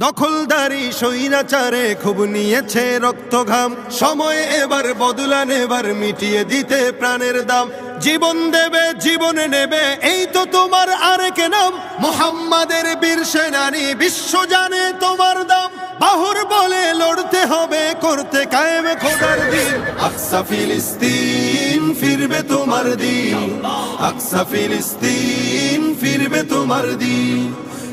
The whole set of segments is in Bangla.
দখলদারি স্বৈরাচারে খুব নিয়েছে রক্তঘাম। সময় এবার বদলা নেবার, মিটিয়ে দিতে প্রাণের দাম। জীবন দেবে, জীবনে নেবে, এই তো তোমার আরেক নাম। মোহাম্মদের বীর সেনানি, বিশ্ব জানে তোমার দাম। বাহুর বলে লড়তে হবে, করতে কায়েম খোদার দিন। আকসা ফিলিস্তিন ফিরবে তোমার দিন। আকসা ফিলিস্তিন ফিরবে তোমার দিন।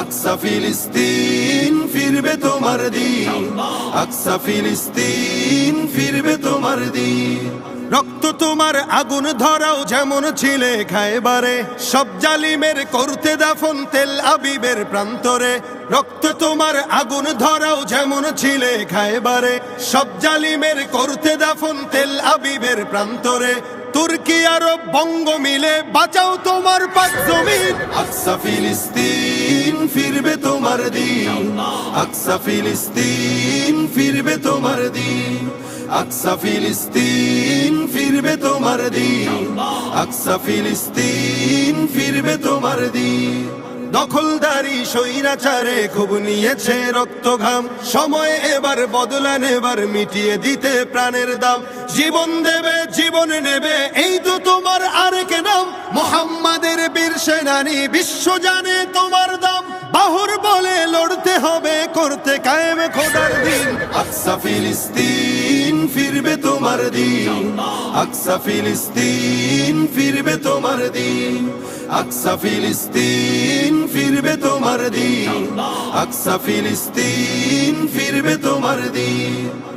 আকসা ফিলিস্তিন ফিরবে তোমার দিন। আকসা ফিলিস্তিন ফিরবে তোমার দিন। রক্ত তোমার আগুন ধরাও যেমন ছিলে খায়বারে সব জালিমের করতে দাফন তেল আবিবের প্রান্তরে। রক্ত তোমার আগুন ধরাও যেমন ছিলে খায়বারে সব জালিমের করতে দাফন তেল আবিবের প্রান্তরে। তুর্কি আরব বঙ্গ মিলে বাঁচাও তোমার পাক জমিন। আকসা ফিলিস্তিন ফিরবে তোমার দিন। আকসা ফিলিস্তিন ফিরবে তোমার দিন। আকসা ফিলিস্তিন ফিরবে তোমার দিন। আকসা ফিলিস্তিন ফিরবে তোমার দিন। দখলদারি স্বৈরাচারে খুব নিয়েছে রক্তঘাম। সময় এবার বদলা নেবার, মিটিয়ে দিতে প্রাণের দাম। জীবন দেবে, জীবন নেবে, এই তো তোমার আরেক নাম। মোহাম্মদের বীর সেনানি, বিশ্ব জানে তোমার দাম। বাহুর বলে লড়তে হবে, করতে কায়েম খোদার দিন। আকসা ফিলিস্তিন ফিরবে তোমার দিন। আকসা ফিলিস্তিন ফিরবে তোমার দিন। আকসা ফিলিস্তিন ফিরবে তোমার দিন। আকসা ফিলিস্তিন ফিরবে তোমার দিন।